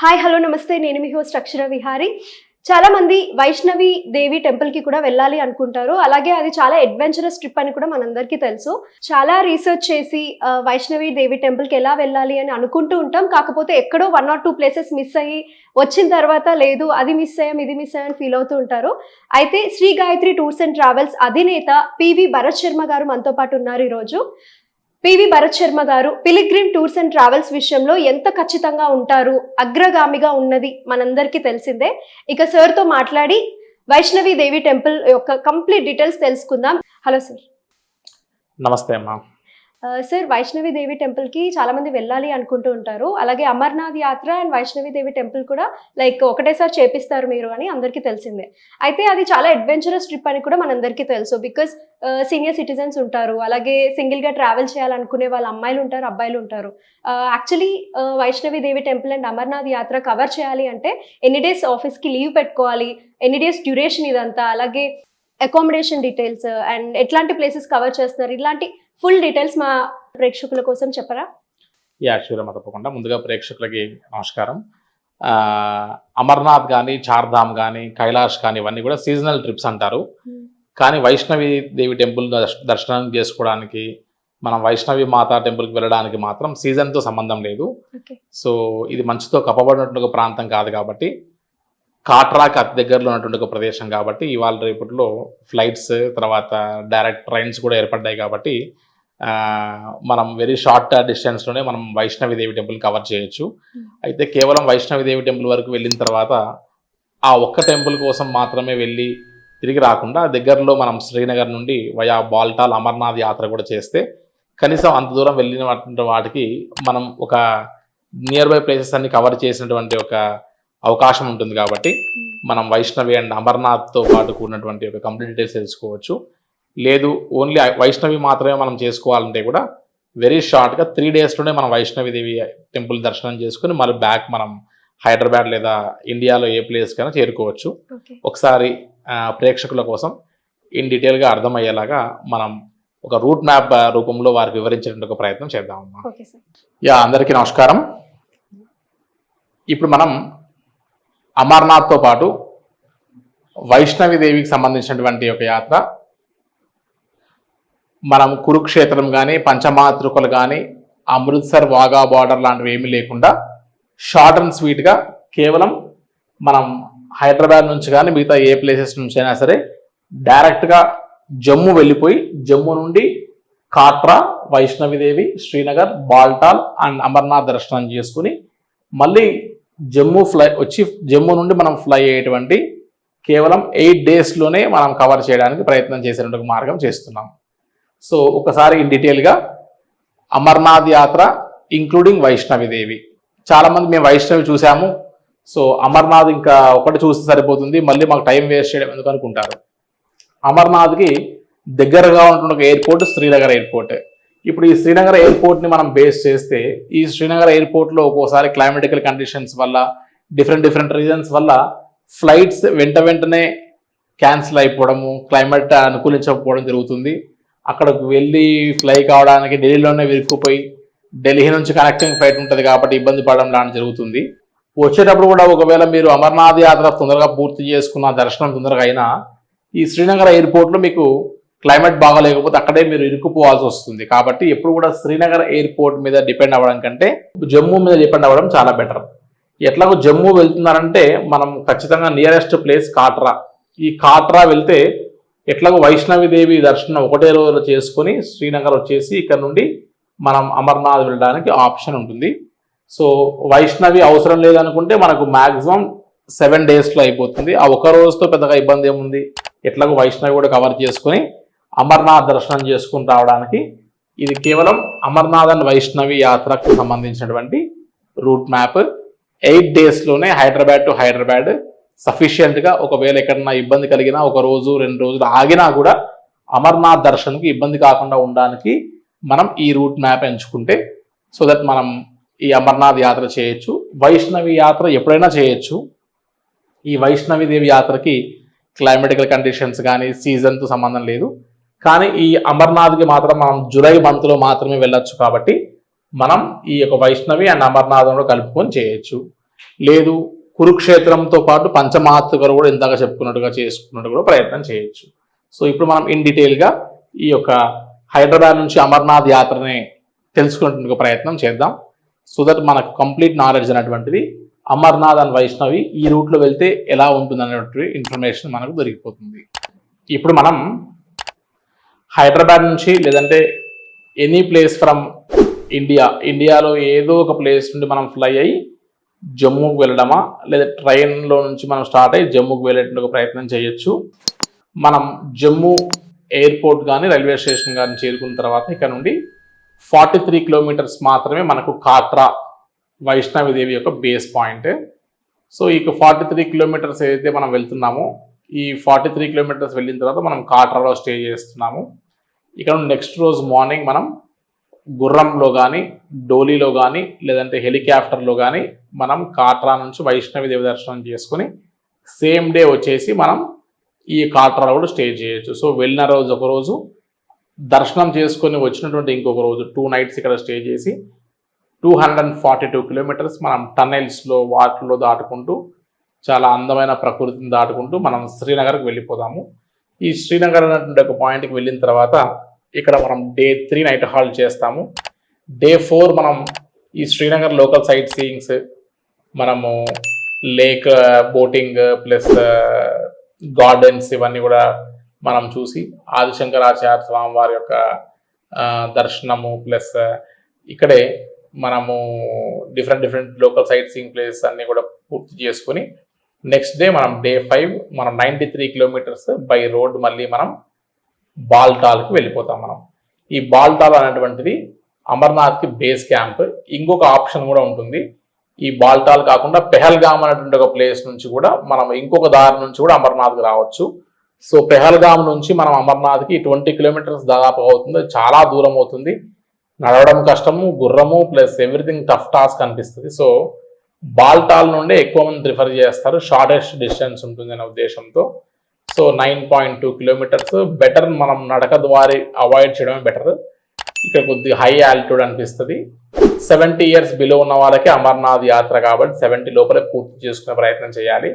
Hi hello నమస్తే. నేను మీ host అక్షర విహారి. చాలా మంది వైష్ణవి దేవి టెంపుల్కి కూడా వెళ్ళాలి అనుకుంటారు. అలాగే అది చాలా అడ్వెంచరస్ ట్రిప్ అని కూడా మనందరికీ తెలుసు. చాలా రీసెర్చ్ చేసి వైష్ణవి దేవి టెంపుల్కి ఎలా వెళ్ళాలి అని అనుకుంటూ ఉంటాం. కాకపోతే ఎక్కడో one or two places miss అయ్యి వచ్చిన తర్వాత లేదు అది మిస్ అయ్యాం ఇది మిస్ అయ్యాం ఫీల్ అవుతూ ఉంటారు. అయితే Shri Gayatri tours and travels అధినేత పివి భరత్ శర్మ గారు మనతో పాటు ఉన్నారు ఈరోజు. పివి భరత్ శర్మ గారు పిలిగ్రిమ్ టూర్స్ అండ్ ట్రావెల్స్ విషయంలో ఎంత ఖచ్చితంగా ఉంటారు అగ్రగామిగా ఉన్నది మనందరికీ తెలిసిందే. ఇక సార్తో మాట్లాడి వైష్ణవి దేవి టెంపుల్ యొక్క కంప్లీట్ డీటెయిల్స్ తెలుసుకుందాం. Hello sir. నమస్తే అమ్మా. సార్ వైష్ణవి దేవి టెంపుల్కి చాలా మంది వెళ్ళాలి అనుకుంటూ ఉంటారు. అలాగే అమర్నాథ్ యాత్ర అండ్ వైష్ణవి దేవి టెంపుల్ కూడా లైక్ ఒకటేసారి చేపిస్తారు మీరు అని అందరికీ తెలిసిందే. అయితే అది చాలా అడ్వెంచరస్ ట్రిప్ అని కూడా మనందరికీ తెలుసు బికాస్ సీనియర్ సిటిజన్స్ ఉంటారు. అలాగే సింగిల్గా ట్రావెల్ చేయాలనుకునే వాళ్ళ అమ్మాయిలు ఉంటారు అబ్బాయిలు ఉంటారు. Actually Vaishnavi Devi temple and Amarnath Yatra cover చేయాలి అంటే ఎన్ని డేస్ ఆఫీస్కి లీవ్ పెట్టుకోవాలి ఎన్ని డేస్ డ్యూరేషన్ ఇదంతా అలాగే అకామిడేషన్ డీటెయిల్స్ అండ్ ఎట్లాంటి ప్లేసెస్ కవర్ చేస్తున్నారు ఇలాంటి ఫుల్ డీటెయిల్స్ మా ప్రేక్షకుల కోసం చెప్పరా? యా శివరమ్మ తప్పకుండా. ముందుగా ప్రేక్షకులకి నమస్కారం. అమర్నాథ్ కానీ చార్ధామ్ కానీ కైలాష్ కానీ ఇవన్నీ కూడా సీజనల్ ట్రిప్స్ అంటారు. కానీ వైష్ణవి దేవి టెంపుల్ దర్శ- దర్శనం చేసుకోవడానికి మనం వైష్ణవి మాతా టెంపుల్కి వెళ్ళడానికి మాత్రం సీజన్తో సంబంధం లేదు. సో ఇది మంచుతో కప్పబడినటువంటి ఒక ప్రాంతం కాదు కాబట్టి కాట్రాకి అతి దగ్గరలో ఉన్నటువంటి ఒక ప్రదేశం కాబట్టి ఇవాళ రేపట్లో ఫ్లైట్స్ తర్వాత డైరెక్ట్ ట్రైన్స్ కూడా ఏర్పడ్డాయి కాబట్టి మనం వెరీ షార్ట్ డిస్టెన్స్లోనే మనం వైష్ణవి దేవి టెంపుల్ కవర్ చేయొచ్చు అయితే కేవలం వైష్ణవి దేవి టెంపుల్ వరకు వెళ్ళిన తర్వాత ఆ ఒక్క టెంపుల్ కోసం మాత్రమే వెళ్ళి తిరిగి రాకుండా దగ్గరలో మనం శ్రీనగర్ నుండి వయా బాల్టాల్ అమర్నాథ్ యాత్ర కూడా చేస్తే కనీసం అంత దూరం వెళ్ళిన వాటికి మనం ఒక నియర్ బై ప్లేసెస్ అన్ని కవర్ చేసినటువంటి ఒక అవకాశం ఉంటుంది కాబట్టి మనం వైష్ణవి అండ్ అమర్నాథ్తో పాటు కూడినటువంటి ఒక కంప్లీట్ డీటెయిల్స్ తెలుసుకోవచ్చు. లేదు ఓన్లీ వైష్ణవి మాత్రమే మనం చేసుకోవాలంటే కూడా వెరీ షార్ట్గా త్రీ డేస్లోనే మనం వైష్ణవి దేవి టెంపుల్ దర్శనం చేసుకుని మళ్ళీ బ్యాక్ మనం హైదరాబాద్ లేదా ఇండియాలో ఏ ప్లేస్ కైనా చేరుకోవచ్చు. ఒకసారి ప్రేక్షకుల కోసం ఇన్ డీటెయిల్గా అర్థమయ్యేలాగా మనం ఒక రూట్ మ్యాప్ రూపంలో వారికి వివరించేటువంటి ఒక ప్రయత్నం చేద్దామమ్మా యా అందరికీ నమస్కారం. ఇప్పుడు మనం అమర్నాథ్తో పాటు వైష్ణవి దేవికి సంబంధించినటువంటి ఒక యాత్ర మనం కురుక్షేత్రం కానీ పంచమాతృకలు కానీ అమృత్సర్ వాగా బార్డర్ లాంటివి ఏమీ లేకుండా షార్ట్ అండ్ స్వీట్గా కేవలం మనం హైదరాబాద్ నుంచి కానీ మిగతా ఏ ప్లేసెస్ నుంచి అయినా సరే డైరెక్ట్గా జమ్మూ వెళ్ళిపోయి జమ్మూ నుండి కాట్రా వైష్ణవిదేవి శ్రీనగర్ బాల్టాల్ అండ్ అమర్నాథ్ దర్శనం చేసుకుని మళ్ళీ జమ్మూ ఫ్లై వచ్చి జమ్మూ నుండి మనం ఫ్లై అయ్యేటువంటి కేవలం ఎయిట్ డేస్లోనే మనం కవర్ చేయడానికి ప్రయత్నం చేసేటువంటి మార్గం చేస్తున్నాం. సో ఒకసారి డీటెయిల్గా అమర్నాథ్ యాత్ర ఇంక్లూడింగ్ వైష్ణవిదేవి. చాలామంది మేము వైష్ణవి చూసాము. సో అమర్నాథ్ ఇంకా ఒకటి చూస్తే సరిపోతుంది. మళ్ళీ మాకు టైం వేస్ట్ చేయడం ఎందుకు అనుకుంటారు? అమర్నాథ్కి దగ్గరగా ఉంటున్న ఒక ఎయిర్పోర్ట్ శ్రీనగర్ ఎయిర్పోర్ట్ ఇప్పుడు ఈ శ్రీనగర్ ఎయిర్పోర్ట్ని మనం బేస్ చేస్తే ఈ శ్రీనగర్ ఎయిర్పోర్ట్లో ఒక్కోసారి క్లైమేటికల్ కండిషన్స్ వల్ల డిఫరెంట్ డిఫరెంట్ రీజన్స్ వల్ల ఫ్లైట్స్ వెంట వెంటనే క్యాన్సిల్ అయిపోవడము క్లైమేట్ అనుకూలించకపోవడం జరుగుతుంది. అక్కడకు వెళ్ళి ఫ్లై కావడానికి ఢిల్లీలోనే విరుక్కుపోయి ఢిల్లీ నుంచి కనెక్టింగ్ ఫ్లైట్ ఉంటుంది కాబట్టి ఇబ్బంది పడడం లాంటి జరుగుతుంది. వచ్చేటప్పుడు కూడా ఒకవేళ మీరు అమర్నాథ్ యాత్ర తొందరగా పూర్తి చేసుకున్న దర్శనం తొందరగా అయినా ఈ శ్రీనగర్ ఎయిర్పోర్ట్లో మీకు క్లైమేట్ బాగాలేకపోతే అక్కడే మీరు ఇరుక్కుపోవాల్సి వస్తుంది. కాబట్టి ఎప్పుడు కూడా శ్రీనగర్ ఎయిర్పోర్ట్ మీద డిపెండ్ అవ్వడం కంటే జమ్మూ మీద డిపెండ్ అవ్వడం చాలా బెటర్ ఎట్లాగో జమ్మూ వెళ్తున్నారంటే మనం ఖచ్చితంగా నియరెస్ట్ ప్లేస్ కాట్రా. ఈ కాట్రా వెళ్తే ఎట్లాగో వైష్ణవి దేవి దర్శనం ఒకటే రోజులో చేసుకొని శ్రీనగర్ వచ్చేసి ఇక్కడ నుండి మనం అమర్నాథ్ వెళ్ళడానికి ఆప్షన్ ఉంటుంది. సో వైష్ణవి అవసరం లేదనుకుంటే మనకు మ్యాక్సిమం సెవెన్ డేస్లో అయిపోతుంది. ఆ ఒక రోజుతో పెద్దగా ఇబ్బంది ఏముంది? ఎట్లాగో వైష్ణవి కూడా కవర్ చేసుకొని అమర్నాథ్ దర్శనం చేసుకుని రావడానికి ఇది కేవలం అమర్నాథ్ అండ్ వైష్ణవి యాత్రకు సంబంధించినటువంటి రూట్ మ్యాప్. ఎయిట్ డేస్లోనే హైదరాబాద్ టు హైదరాబాద్ సఫిషియెంట్గా ఒకవేళ ఎక్కడన్నా ఇబ్బంది కలిగినా ఒక రోజు రెండు రోజులు ఆగినా కూడా అమర్నాథ్ దర్శనంకి ఇబ్బంది కాకుండా ఉండడానికి మనం ఈ రూట్ మ్యాప్ ఎంచుకుంటే సో దట్ మనం ఈ అమర్నాథ్ యాత్ర చేయొచ్చు. వైష్ణవి యాత్ర ఎప్పుడైనా చేయొచ్చు. ఈ వైష్ణవి దేవి యాత్రకి క్లైమేటికల్ కండిషన్స్ కానీ సీజన్తో సంబంధం లేదు. కానీ ఈ అమర్నాథ్కి మాత్రం మనం జూలై మంత్లో మాత్రమే వెళ్ళొచ్చు కాబట్టి మనం ఈ యొక్క వైష్ణవి అండ్ అమర్నాథ్ కూడా కలుపుకొని చేయొచ్చు. లేదు కురుక్షేత్రంతో పాటు పంచమాతృకలు కూడా ఇందాక చెప్పుకున్నట్టుగా చేసుకున్నట్టు కూడా ప్రయత్నం చేయొచ్చు. సో ఇప్పుడు మనం ఇన్ డీటెయిల్గా ఈ యొక్క హైదరాబాద్ నుంచి అమర్నాథ్ యాత్రని తెలుసుకునేందుకు ప్రయత్నం చేద్దాం. సో దట్ మనకు కంప్లీట్ నాలెడ్జ్ అనేటువంటిది అమర్నాథ్ అండ్ వైష్ణవి ఈ రూట్లో వెళ్తే ఎలా ఉంటుంది అనేటువంటి ఇన్ఫర్మేషన్ మనకు దొరికిపోతుంది. ఇప్పుడు మనం హైదరాబాద్ నుంచి లేదంటే ఎనీ ప్లేస్ ఫ్రమ్ ఇండియా ఇండియాలో ఏదో ఒక ప్లేస్ నుండి మనం ఫ్లై అయ్యి జమ్మూకి వెళ్ళడమా? లేదా ట్రైన్లో నుంచి మనం స్టార్ట్ అయ్యి జమ్మూకి వెళ్ళేటువంటి ప్రయత్నం చేయొచ్చు. మనం జమ్మూ ఎయిర్పోర్ట్ కానీ రైల్వే స్టేషన్ కానీ చేరుకున్న తర్వాత ఇక్కడ నుండి ఫార్టీ త్రీ కిలోమీటర్స్ మాత్రమే మనకు కాట్రా వైష్ణవిదేవి యొక్క బేస్ పాయింట్. సో ఈ ఫార్టీ త్రీ కిలోమీటర్స్ ఏదైతే మనం వెళ్తున్నామో ఈ ఫార్టీ త్రీ కిలోమీటర్స్ వెళ్ళిన తర్వాత మనం కాట్రాలో స్టే చేస్తున్నాము. ఇక్కడ నెక్స్ట్ రోజు మార్నింగ్ మనం గుర్రంలో కానీ డోలీలో కానీ లేదంటే హెలికాప్టర్లో కానీ మనం కాట్రా నుంచి వైష్ణవి దేవి దర్శనం చేసుకొని సేమ్ డే వచ్చేసి మనం ఈ కాట్రాలో కూడా స్టే చేయొచ్చు. సో వెళ్ళిన రోజు ఒక రోజు దర్శనం చేసుకొని వచ్చినటువంటి ఇంకొక రోజు టూ నైట్స్ ఇక్కడ స్టే చేసి two hundred forty two kilometres మనం టన్నెల్స్లో వాటర్లో దాటుకుంటూ చాలా అందమైన ప్రకృతిని దాటుకుంటూ మనం శ్రీనగర్కి వెళ్ళిపోదాము. ఈ శ్రీనగర్ అనేటువంటి ఒక పాయింట్కి వెళ్ళిన తర్వాత ఇక్కడ మనం డే త్రీ నైట్ హాల్ చేస్తాము. డే ఫోర్ మనం ఈ శ్రీనగర్ లోకల్ సైట్ సీయింగ్స్ మనము లేక్ బోటింగ్ ప్లస్ గార్డెన్స్ ఇవన్నీ కూడా మనం చూసి ఆదిశంకరాచార్య స్వామి వారి యొక్క దర్శనము ప్లస్ ఇక్కడే మనము different different local sightseeing places అన్ని కూడా పూర్తి చేసుకుని నెక్స్ట్ డే మనం డే ఫైవ్ మనం ninety three kilometres by road మళ్ళీ మనం బాల్టాల్కి వెళ్ళిపోతాం మనం. ఈ బాల్టాల్ అనేటువంటిది అమర్నాథ్కి బేస్ క్యాంప్. ఇంకొక ఆప్షన్ కూడా ఉంటుంది. ఈ బాల్టాల్ కాకుండా పెహల్గామ్ అనేటువంటి ఒక ప్లేస్ నుంచి కూడా మనం ఇంకొక దారి నుంచి కూడా అమర్నాథ్కి రావచ్చు. సో పెహల్గామ్ నుంచి మనం అమర్నాథ్కి ట్వంటీ కిలోమీటర్స్ దాదాపు అవుతుంది. చాలా దూరం అవుతుంది. నడవడం కష్టము గుర్రము ప్లస్ ఎవ్రీథింగ్ టఫ్ టాస్క్ అనిపిస్తుంది. సో బాల్టాల్ నుండే ఎక్కువ మంది ప్రిఫర్ చేస్తారు. షార్టెస్ట్ డిస్టెన్స్ ఉంటుంది అనే ఉద్దేశంతో. So nine point two kilometres better మనం నడక ద్వారా అవాయిడ్ చేయడమే బెటర్ ఇక్కడ కొద్దిగా హై ఆల్టిట్యూడ్ అనిపిస్తుంది. సెవెంటీ ఇయర్స్ బిలో ఉన్న వాళ్ళకి అమర్నాథ్ యాత్ర కాబట్టి సెవెంటీ లోపలే పూర్తి చేసుకునే ప్రయత్నం చేయాలి.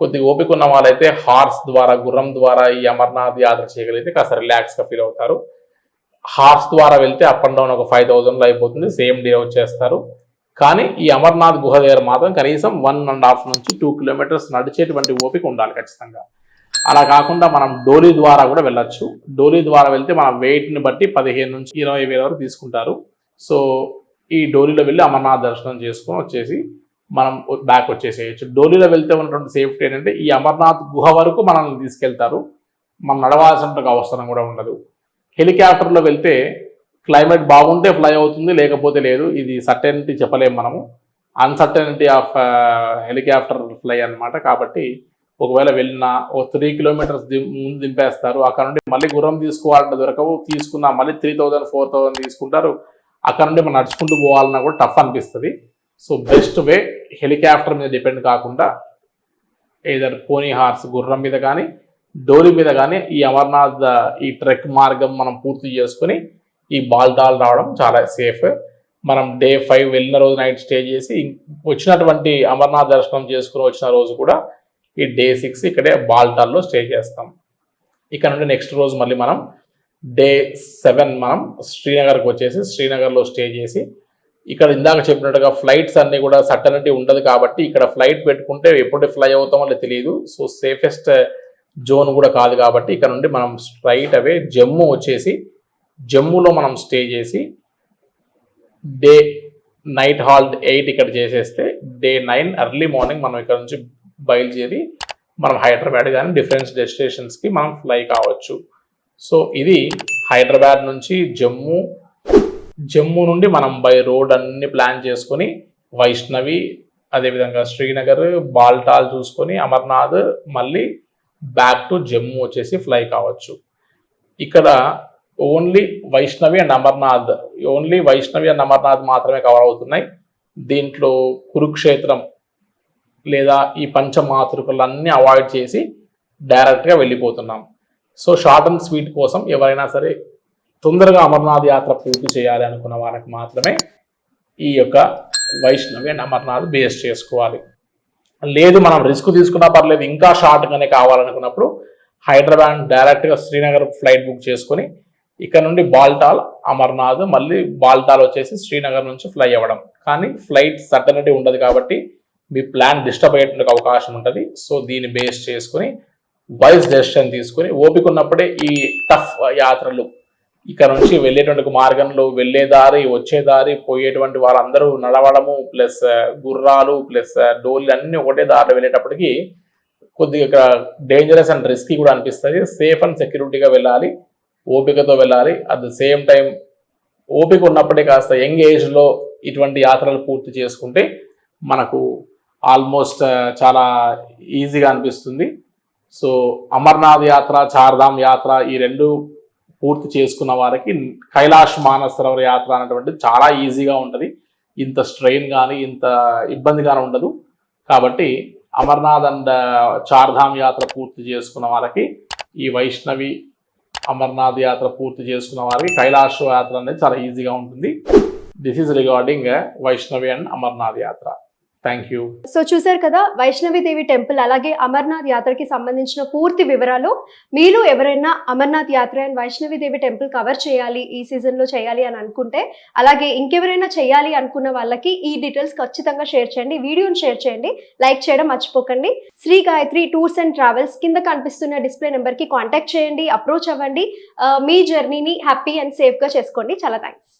కొద్దిగా ఓపిక ఉన్న వాళ్ళైతే హార్స్ ద్వారా గుర్రం ద్వారా ఈ అమర్నాథ్ యాత్ర చేయగలిగితే కాస్త రిలాక్స్గా ఫీల్ అవుతారు. హార్స్ ద్వారా వెళ్తే అప్ అండ్ డౌన్ ఒక ఫైవ్ థౌజండ్లో అయిపోతుంది. సేమ్ డే వచ్చేస్తారు కానీ ఈ అమర్నాథ్ గుహ దగ్గర మాత్రం కనీసం వన్ అండ్ హాఫ్ నుంచి టూ కిలోమీటర్స్ నడిచేటువంటి ఓపిక ఉండాలి ఖచ్చితంగా. అలా కాకుండా మనం డోలీ ద్వారా కూడా వెళ్ళొచ్చు. డోలీ ద్వారా వెళ్తే మన వెయిట్ని బట్టి పదిహేను నుంచి ఇరవై వేల వరకు తీసుకుంటారు. సో ఈ డోలీలో వెళ్ళి అమర్నాథ్ దర్శనం చేసుకొని వచ్చేసి మనం బ్యాక్ వచ్చేసేయచ్చు. డోలీలో వెళ్తే ఉన్నటువంటి సేఫ్టీ ఏంటంటే ఈ అమర్నాథ్ గుహ వరకు మనల్ని తీసుకెళ్తారు. మనం నడవాల్సిన అవసరం కూడా ఉండదు. హెలికాప్టర్లో వెళ్తే క్లైమేట్ బాగుంటే ఫ్లై అవుతుంది లేకపోతే లేదు. ఇది సర్టెనిటీ చెప్పలేము మనము. అన్సర్టెనిటీ ఆఫ్ హెలికాప్టర్ ఫ్లై అన్నమాట. కాబట్టి ఒకవేళ వెళ్ళినా ఓ త్రీ కిలోమీటర్స్ ముందు దింపేస్తారు. అక్కడ నుండి మళ్ళీ గుర్రం తీసుకోవాలంటే దొరకవు. తీసుకున్నా మళ్ళీ త్రీ థౌజండ్ ఫోర్ థౌజండ్ తీసుకుంటారు. అక్కడ నుండి మనం నడుచుకుంటూ పోవాలన్నా కూడా టఫ్ అనిపిస్తుంది. సో బెస్ట్ వే హెలికాప్టర్ మీద డిపెండ్ కాకుండా ఏదర్ పోనీ హార్స్ గుర్రం మీద కానీ డోలి మీద కానీ ఈ అమర్నాథ్ ఈ ట్రెక్ మార్గం మనం పూర్తి చేసుకుని ఈ బాల్టాల్ రావడం చాలా సేఫ్ మనం డే ఫైవ్ వెళ్ళిన రోజు నైట్ స్టే చేసి వచ్చినటువంటి అమర్నాథ్ దర్శనం చేసుకుని వచ్చిన రోజు కూడా ఈ డే సిక్స్ ఇక్కడే బాల్టాల్లో స్టే చేస్తాం. ఇక్కడ నుండి నెక్స్ట్ రోజు మళ్ళీ మనం డే సెవెన్ మనం శ్రీనగర్కి వచ్చేసి శ్రీనగర్లో స్టే చేసి ఇక్కడ ఇందాక చెప్పినట్టుగా ఫ్లైట్స్ అన్నీ కూడా సర్టనిటీ ఉండదు కాబట్టి ఇక్కడ ఫ్లైట్ పెట్టుకుంటే ఎప్పుడు ఫ్లై అవుతామో తెలియదు. సో సేఫెస్ట్ జోన్ కూడా కాదు కాబట్టి ఇక్కడ నుండి మనం స్ట్రైట్ అవే జమ్మూ వచ్చేసి జమ్మూలో మనం స్టే చేసి డే నైట్ హాల్ట్ ఎయిట్ ఇక్కడ చేసేస్తే డే నైన్ ఎర్లీ మార్నింగ్ మనం ఇక్కడ నుంచి బయలుదేరి మనం హైదరాబాద్ కానీ డిఫరెన్స్ డెస్టినేషన్స్కి మనం ఫ్లై కావచ్చు. సో ఇది హైదరాబాద్ నుంచి జమ్మూ జమ్మూ నుండి మనం బై రోడ్ అన్ని ప్లాన్ చేసుకొని వైష్ణవి అదేవిధంగా శ్రీనగర్ బాల్టాల్ చూసుకొని అమర్నాథ్ మళ్ళీ బ్యాక్ టు జమ్మూ వచ్చేసి ఫ్లై కావచ్చు. ఇక్కడ only Vaishnavi and Amarnath only Vaishnavi and Amarnath మాత్రమే కవర్ అవుతున్నాయి. దీంట్లో కురుక్షేత్రం లేదా ఈ పంచమాతృకలన్నీ అవాయిడ్ చేసి డైరెక్ట్గా వెళ్ళిపోతున్నాం. సో షార్ట్ అండ్ స్వీట్ కోసం ఎవరైనా సరే తొందరగా అమర్నాథ్ యాత్ర పూర్తి చేయాలి అనుకున్న వారికి మాత్రమే ఈ యొక్క వైష్ణవి అండ్ అమర్నాథ్ బేస్ చేసుకోవాలి. లేదు మనం రిస్క్ తీసుకున్నా పర్లేదు ఇంకా షార్ట్గానే కావాలనుకున్నప్పుడు హైదరాబాద్ డైరెక్ట్గా శ్రీనగర్ ఫ్లైట్ బుక్ చేసుకొని ఇక్కడ నుండి బాల్టాల్ అమర్నాథ్ మళ్ళీ బాల్టాల్ వచ్చేసి శ్రీనగర్ నుంచి ఫ్లై అవ్వడం. కానీ ఫ్లైట్ సర్టనిటీ ఉండదు కాబట్టి మీ ప్లాన్ డిస్టర్బ్ అయ్యేటువంటి అవకాశం ఉంటుంది. సో దీన్ని బేస్ చేసుకొని వైస్ డెసిషన్ తీసుకొని ఓపిక ఉన్నప్పుడే ఈ టఫ్ యాత్రలు ఇక్కడ నుంచి వెళ్ళేటువంటి మార్గంలో వెళ్ళేదారి వచ్చేదారి పోయేటువంటి వాళ్ళందరూ నడవడము ప్లస్ uh, గుర్రాలు ప్లస్ uh, డోర్లు అన్నీ ఒకటే దారిలో వెళ్ళేటప్పటికి కొద్దిగా డేంజరస్ అండ్ రిస్కీ కూడా అనిపిస్తుంది. సేఫ్ అండ్ సెక్యూరిటీగా వెళ్ళాలి ఓపికతో వెళ్ళాలి. అట్ ద సేమ్ టైం ఓపిక ఉన్నప్పుడే కాస్త యంగ్ ఏజ్లో ఇటువంటి యాత్రలు పూర్తి చేసుకుంటే మనకు ఆల్మోస్ట్ చాలా ఈజీగా అనిపిస్తుంది. సో అమర్నాథ్ యాత్ర చార్ధామ్ యాత్ర ఈ రెండు పూర్తి చేసుకున్న వారికి కైలాష్ మానసరోవర్ యాత్ర అనేటువంటిది చాలా ఈజీగా ఉంటుంది. ఇంత స్ట్రెయిన్ కానీ ఇంత ఇబ్బంది కానీ ఉండదు. కాబట్టి అమర్నాథ్ అండ్ చార్ధామ్ యాత్ర పూర్తి చేసుకున్న వాళ్ళకి ఈ వైష్ణవి అమర్నాథ్ యాత్ర పూర్తి చేసుకున్న వారికి కైలాష్ యాత్ర అనేది చాలా ఈజీగా ఉంటుంది. This is regarding Vaishnavi and Amarnath Yatra. Thank you so చూసారు కదా వైష్ణవిదేవి టెంపుల్ అలాగే అమర్నాథ్ యాత్రకి సంబంధించిన పూర్తి వివరాలు. మీరు ఎవరైనా అమర్నాథ్ యాత్ర అండ్ వైష్ణవిదేవి టెంపుల్ కవర్ చేయాలి ఈ సీజన్లో చేయాలి అని అనుకుంటే అలాగే ఇంకెవరైనా చేయాలి అనుకున్న వాళ్ళకి ఈ డీటెయిల్స్ ఖచ్చితంగా షేర్ చేయండి వీడియోని షేర్ చేయండి లైక్ చేయడం మర్చిపోకండి. Shri Gayatri tours and travels కింద కనిపిస్తున్న డిస్ప్లే నెంబర్కి కాంటాక్ట్ చేయండి అప్రోచ్ అవ్వండి. మీ జర్నీని హ్యాపీ అండ్ సేఫ్గా చేసుకోండి. చాలా థ్యాంక్స్.